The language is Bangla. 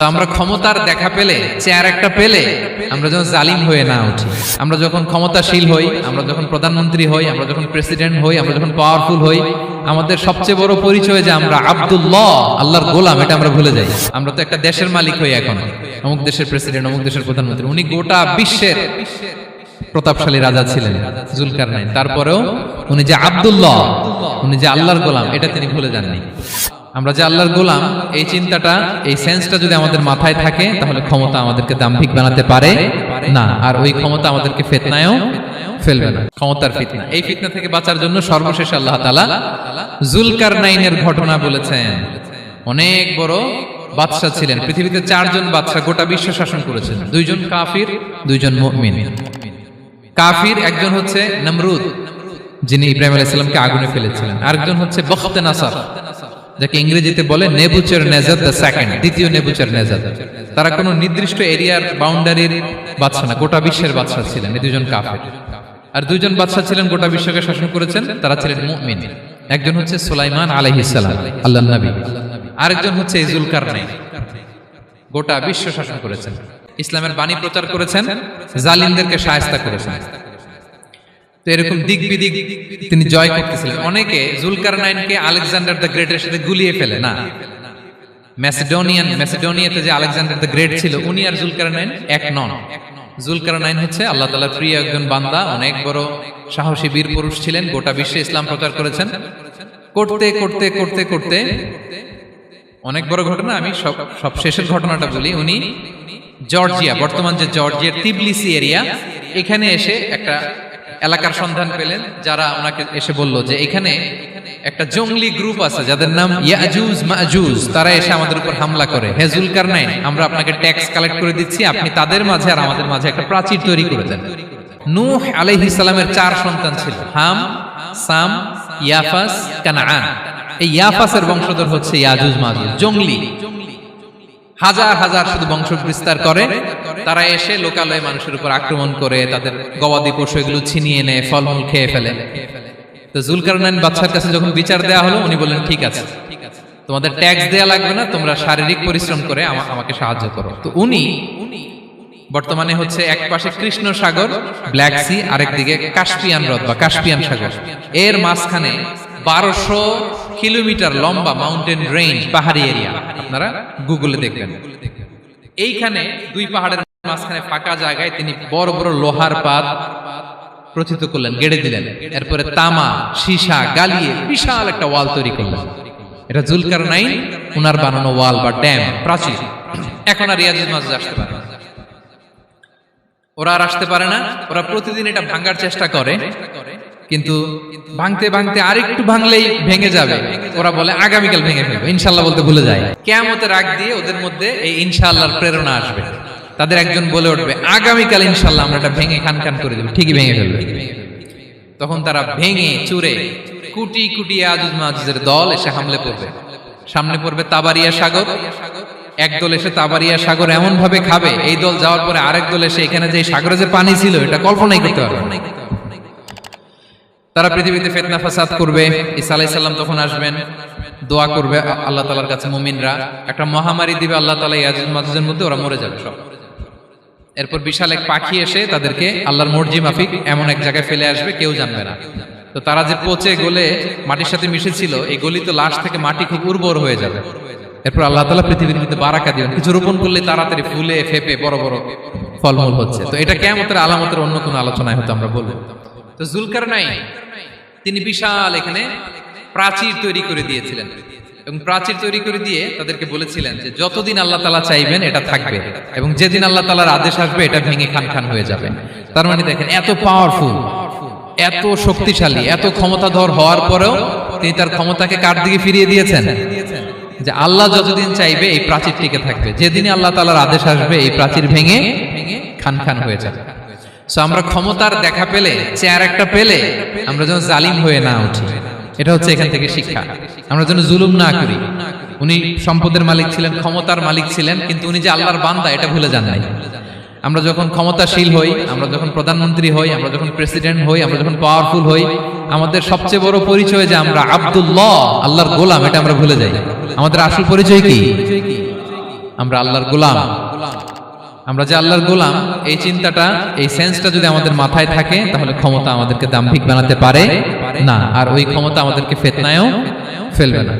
আমরা ক্ষমতার দেখা পেলে, চেয়ার একটা পেলে, আমরা যখন জালিম হয়ে না উঠি। আমরা যখন ক্ষমতাশীল হই, আমরা যখন প্রধানমন্ত্রী হই, আমরা যখন প্রেসিডেন্ট হই, আমরা যখন পাওয়ারফুল হই, আমাদের সবচেয়ে বড় পরিচয় যে আমরা আব্দুল্লাহ, আল্লাহর গোলাম, এটা আমরা ভুলে যাই। আমরা তো একটা দেশের মালিক হই এখন। অমুক দেশের প্রেসিডেন্ট, অমুক দেশের প্রধানমন্ত্রী, উনি গোটা বিশ্বের প্রতাপশালী রাজা ছিলেন জুলকার নাইন তারপরেও উনি যে আব্দুল্লাহ, উনি যে আল্লাহর গোলাম, এটা তিনি ভুলে যাননি। আমরা যে আল্লাহর গোলাম, এই চিন্তাটা, এই সেন্সটা যদি আমাদের মাথায় থাকে, তাহলে ক্ষমতা আমাদেরকে দাম্ভিক বানাতে পারে। না, আর ওই ক্ষমতা আমাদেরকে ফেতনায়ও ফেলবে না, ক্ষমতার ফিতনা। এই ফিতনা থেকে বাঁচার জন্য সর্বশেষ আল্লাহ তালা জুলকার নাইনের ঘটনা বলেছেন। অনেক বড় বাদশাহ ছিলেন। পৃথিবীতে চারজন বাদশাহ গোটা বিশ্ব শাসন করেছেন। দুইজন কাফির, দুইজন মুমিন। কাফির একজন হচ্ছে নমরুদ, যিনি ইব্রাহিম আলাইসাল্লামকে আগুনে ফেলেছিলেন। আরেকজন হচ্ছে বখতে নাসার। যাকে ইংরেজিতে বলে নেবুচার নেজাদ দ্য সেকেন্ড, দ্বিতীয় নেবুচার নেজাদ তারা কোনো নির্দিষ্ট এরিয়ার বাউন্ডারির বাদশা না, গোটা বিশ্বের বাদশা ছিলেন এই দুজন কাফের। আর দুইজন বাদশা ছিলেন, গোটা বিশ্বকে শাসন করেছেন, তারা ছিলেন মুমিন। একজন হচ্ছে সুলাইমান আলাইহিসসালাম আল্লাহ নবী। আরেকজন হচ্ছে ইজুলকার গোটা বিশ্ব শাসন করেছেন। ইসলামের বাণী প্রচার করেছেন, জালিমদেরকে সায়স্তা করেছেন। তো এরকম দিক বিদিক তিনি জয় করতেছিলেন। অনেকে জুলকার নাইনকে আলেকজান্ডার দ্য গ্রেটের সাথে গুলিয়ে ফেলে, না। ম্যাসিডোনিয়ান ম্যাসিডোনিয়াতে যে আলেকজান্ডার দ্য গ্রেট ছিল, উনি আর জুলকার নাইন এক নন। জুলকার নাইন হচ্ছে আল্লাহ তালার প্রিয় একজন বান্দা, অনেক বড় সাহসী বীর পুরুষ ছিলেন, গোটা বিশ্বে ইসলাম প্রচার করেছেন। করতে করতে করতে করতে অনেক বড় ঘটনা, আমি সব সব শেষের ঘটনাটা বলি। উনি জর্জিয়া, বর্তমান যে জর্জিয়ার তিবলিসি এরিয়া, এখানে এসে একটা এলাকার সন্ধান পেলেন, যারা ওনাকে এসে বলল যে এখানে একটা জঙ্গলি গ্রুপ আছে, যাদের নাম ইয়াজুজ, মাজুজ। তারা এসে আমাদের উপর হামলা করে। হেজুলকার নাইন আমরা আপনাকে ট্যাক্স কালেক্ট করে দিচ্ছি, আপনি তাদের মাঝে আর আমাদের মাঝে একটা প্রাচীর তৈরি করে দেন। নূহ আলাইহিস সালামের চার সন্তান ছিল, হাম, সাম, ইয়াফাস, কানাআন। এই ইয়াফাসের বংশধর হচ্ছে ইয়াজুজ, মাজুজ। জঙ্গলি। হাজার হাজার শুধু বংশ বিস্তার করে, তারা এসে লোকালয়ে মানুষের উপর আক্রমণ করে তাদের গবাদি পশু এগুলো ছিনিয়ে নেয় ফলমূল খেয়ে ফেলে। তো জুলকারনাইন বাচ্চার কাছে যখন বিচার দেওয়া হলো, উনি বললেন, ঠিক আছে। তোমাদের ট্যাক্স দেয়া লাগবে না, তোমরা শারীরিক পরিশ্রম করে আমা- আমাকে সাহায্য করো। তো উনি বর্তমানে হচ্ছে এক পাশে কৃষ্ণ সাগর, ব্ল্যাক সি, আরেক দিকে কাস্পিয়ান হ্রদ বা কাস্পিয়ান সাগর। এর মাঝখানে বারোশো কিলোমিটার লম্বা মাউন্টেন রেঞ্জ পাহাড়ি এরিয়া আপনারা গুগলে দেখবেন। এইখানে দুই পাহাড়ের মাঝখানে ফাঁকা জায়গায় তিনি বড় বড় লোহার পাত প্রথিত করলেন, গেড়ে দিলেন। এরপরে তামা, সীসা, গালিয়ে বিশাল একটা ওয়াল তৈরি করলেন। এটা জুলকার নাইন, উনার বানানো ওয়াল বা ড্যাম, প্রাচীর। এখন আর রিয়াজুল মাঝে আসতে পারে ওরা আর আসতে পারে না। ওরা প্রতিদিন এটা ভাঙার চেষ্টা করে। কিন্তু ভাঙতে ভাঙতে আরেকটু ভাঙলেই ভেঙে যাবে। ওরা বলে, আগামীকাল ভেঙে ফেলবে। ইনশাল্লাহ বলতে ভুলে যায়। কেমতের আগ দিয়ে ওদের মধ্যে এই ইনশাআল্লাহর প্রেরণা আসবে। তাদের একজন বলে উঠবে, আগামীকাল ইনশাল্লাহ আমরা এটা ভেঙে খান খান করে দেবো। ঠিকই ভেঙে ফেলবে। তখন তারা ভেঙে চুরে কুটি কুটি আজুজ মাজুজের দল এসে হামলে পড়বে। সামনে পড়বে তাবারিয়া সাগর। এক দল এসে তাবারিয়া সাগর এমন ভাবে খাবে, এই দল যাওয়ার পরে আরেক দল এসে এখানে যে সাগরে যে পানি ছিল, এটা কল্পনাই করতে পারবে। তারা পৃথিবীতে ফেতনা, ফাসাদ করবে, ঈসা আলাইহিস সালাম তখন আসবেন, দোয়া করবে আল্লাহ তালার কাছে মুমিনরা। একটা মহামারী দিবে আল্লাহ তালা ইয়াজুজ মাজুজের মধ্যে, ওরা মরে যাবে সব। এরপর বিশাল এক পাখি এসে তাদেরকে আল্লাহর মর্জি মাফিক এমন এক জায়গায় ফেলে আসবে, কেউ জানবে না। তো তারা যে পচে গলে মাটির সাথে মিশেছিল, এই গলিত লাশ থেকে মাটি খুব উর্বর হয়ে যাবে। এরপর আল্লাহ তালা পৃথিবীর মধ্যে বারাকা দিবেন। কিছু রোপণ করলে তাড়াতাড়ি ফুলে, ফেপে বড় বড় ফলমূল হচ্ছে। তো এটা কেমতের আলামতের অন্য কোনো আলোচনায় হয়তো আমরা বলব। তো জুলকার নাই, তিনি বিশাল এখানে প্রাচীর তৈরি করে দিয়েছিলেন। এবং প্রাচীর তৈরি করে দিয়ে তাদেরকে বলেছিলেন যে, যতদিন আল্লাহ তালা চাইবেন, এটা থাকবে। এবং যেদিন আল্লাহ তালার আদেশ আসবে, এটা ভেঙে খান খান হয়ে যাবে। তার মানে দেখেন, এত পাওয়ারফুল এত শক্তিশালী, এত ক্ষমতাধর হওয়ার পরেও তিনি তার ক্ষমতাকে কার দিকে ফিরিয়ে দিয়েছেন? যে আল্লাহ যতদিন চাইবে, এই প্রাচীর টিকে থাকবে। যেদিনই আল্লাহ তালার আদেশ আসবে, এই প্রাচীর ভেঙে খান খান হয়ে যাবে। সো আমরা ক্ষমতার দেখা পেলে, চেয়ার একটা পেলে, আমরা যেন জালিম হয়ে না উঠি। এটা হচ্ছে এখান থেকে শিক্ষা। আমরা যেন জুলুম না করি। উনি সম্পদের মালিক ছিলেন, ক্ষমতার মালিক ছিলেন, কিন্তু উনি যে আল্লাহর বান্দা, এটা ভুলে যান নাই। আমরা যখন ক্ষমতাশীল হই, আমরা যখন প্রধানমন্ত্রী হই, আমরা যখন প্রেসিডেন্ট হই, আমরা যখন পাওয়ারফুল হই, আমাদের সবচেয়ে বড় পরিচয় যে আমরা আব্দুল্লাহ, আল্লাহর গোলাম, এটা আমরা ভুলে যাই। আমাদের আসল পরিচয় কি? আমরা আল্লাহর গোলাম। আমরা যে আল্লাহর গোলাম, এই চিন্তাটা, এই সেন্সটা যদি আমাদের মাথায় থাকে, তাহলে ক্ষমতা আমাদেরকে দাম্ভিক বানাতে পারে। না, আর ওই ক্ষমতা আমাদেরকে ফেতনায়ও ফেলবে না।